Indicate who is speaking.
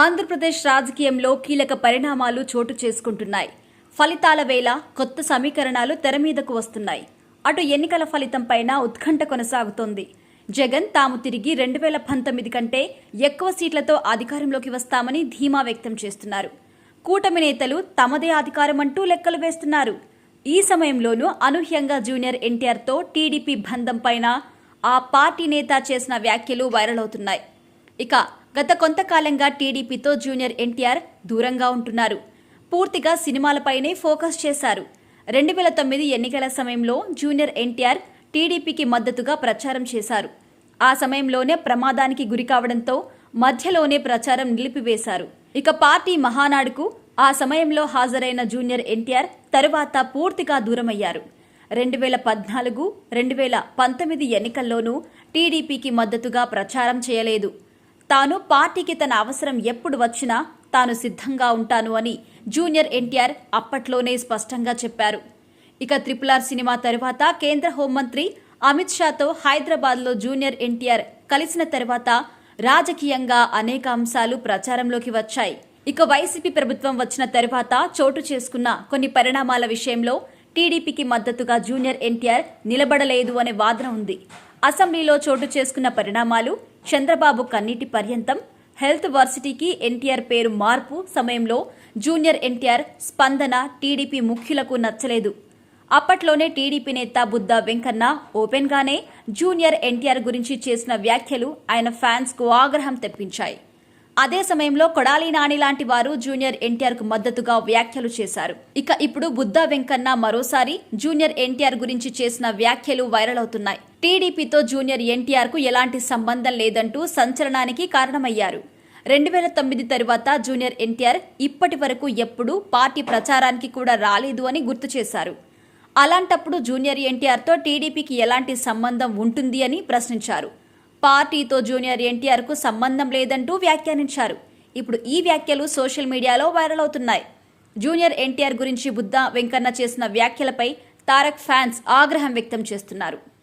Speaker 1: ఆంధ్రప్రదేశ్ రాజకీయంలో కీలక పరిణామాలు చోటు చేసుకుంటున్నాయి. ఫలితాల వేళ కొత్త సమీకరణాలు తెర మీదకు వస్తున్నాయి. అటు ఎన్నికల ఫలితం పైన ఉత్కంఠ కొనసాగుతోంది. జగన్ తాము తిరిగి రెండు వేల పంతొమ్మిది కంటే ఎక్కువ సీట్లతో అధికారంలోకి వస్తామని ధీమా వ్యక్తం చేస్తున్నారు. కూటమి నేతలు తమదే అధికారం అంటూ లెక్కలు వేస్తున్నారు. ఈ సమయంలోనూ అనూహ్యంగా జూనియర్ ఎన్టీఆర్తో టీడీపీ బంధం పైన ఆ పార్టీ నేత చేసిన వ్యాఖ్యలు వైరల్ అవుతున్నాయి. ఇక గత కొంతకాలంగా టీడీపీతో జూనియర్ ఎన్టీఆర్ దూరంగా ఉంటున్నారు. పూర్తిగా సినిమాలపైనే ఫోకస్ చేశారు. రెండు వేల తొమ్మిది ఎన్నికల సమయంలో జూనియర్ ఎన్టీఆర్ టీడీపీకి మద్దతుగా ప్రచారం చేశారు. ఆ సమయంలోనే ప్రమాదానికి గురి కావడంతో మధ్యలోనే ప్రచారం నిలిపివేశారు. ఇక పార్టీ మహానాడుకు ఆ సమయంలో హాజరైన జూనియర్ ఎన్టీఆర్ తరువాత పూర్తిగా దూరమయ్యారు. రెండు వేల పద్నాలుగు రెండు వేల పంతొమ్మిది ఎన్నికల్లోనూ టీడీపీకి మద్దతుగా ప్రచారం చేయలేదు. తాను పార్టీకి తన అవసరం ఎప్పుడు వచ్చినా తాను సిద్ధంగా ఉంటాను అని జూనియర్ ఎన్టీఆర్ అప్పట్లోనే స్పష్టంగా చెప్పారు. ఇక త్రిపుల్ ఆర్ సినిమా తరువాత కేంద్ర హోంమంత్రి అమిత్ షాతో హైదరాబాద్లో జూనియర్ ఎన్టీఆర్ కలిసిన తర్వాత రాజకీయంగా అనేక అంశాలు ప్రచారంలోకి వచ్చాయి. ఇక వైసీపీ ప్రభుత్వం వచ్చిన తర్వాత చోటు చేసుకున్న కొన్ని పరిణామాల విషయంలో టీడీపీకి మద్దతుగా జూనియర్ ఎన్టీఆర్ నిలబడలేదు అనే వాదన ఉంది. అసెంబ్లీలో చోటు చేసుకున్న పరిణామాలు చంద్రబాబు కన్నీటి పర్యంతం హెల్త్ వర్సిటీకి ఎన్టీఆర్ పేరు మార్పు సమయంలో జూనియర్ ఎన్టీఆర్ స్పందన టీడీపీ ముఖ్యులకు నచ్చలేదు. అప్పట్లోనే టీడీపీ నేత బుద్ధ వెంకన్న ఓపెన్గానే జూనియర్ ఎన్టీఆర్ గురించి చేసిన వ్యాఖ్యలు ఆయన ఫ్యాన్స్కు ఆగ్రహం తెప్పించాయి. అదే సమయంలో కొడాలి నాని లాంటి వారు జూనియర్ ఎన్టీఆర్కు మద్దతుగా వ్యాఖ్యలు చేశారు. ఇక ఇప్పుడు బుద్ధ వెంకన్న మరోసారి జూనియర్ ఎన్టీఆర్ గురించి చేసిన వ్యాఖ్యలు వైరల్ అవుతున్నాయి. టీడీపీతో జూనియర్ ఎన్టీఆర్కు ఎలాంటి సంబంధం లేదంటూ సంచలనానికి కారణమయ్యారు. రెండు వేల తొమ్మిది తరువాత జూనియర్ ఎన్టీఆర్ ఇప్పటి వరకు ఎప్పుడూ పార్టీ ప్రచారానికి కూడా రాలేదు అని గుర్తు చేశారు. అలాంటప్పుడు జూనియర్ ఎన్టీఆర్తో టీడీపీకి ఎలాంటి సంబంధం ఉంటుంది అని ప్రశ్నించారు. పార్టీతో జూనియర్ ఎన్టీఆర్కు సంబంధం లేదంటూ వ్యాఖ్యానించారు. ఇప్పుడు ఈ వ్యాఖ్యలు సోషల్ మీడియాలో వైరల్ అవుతున్నాయి. జూనియర్ ఎన్టీఆర్ గురించి బుద్ధ వెంకన్న చేసిన వ్యాఖ్యలపై తారక్ ఫ్యాన్స్ ఆగ్రహం వ్యక్తం చేస్తున్నారు.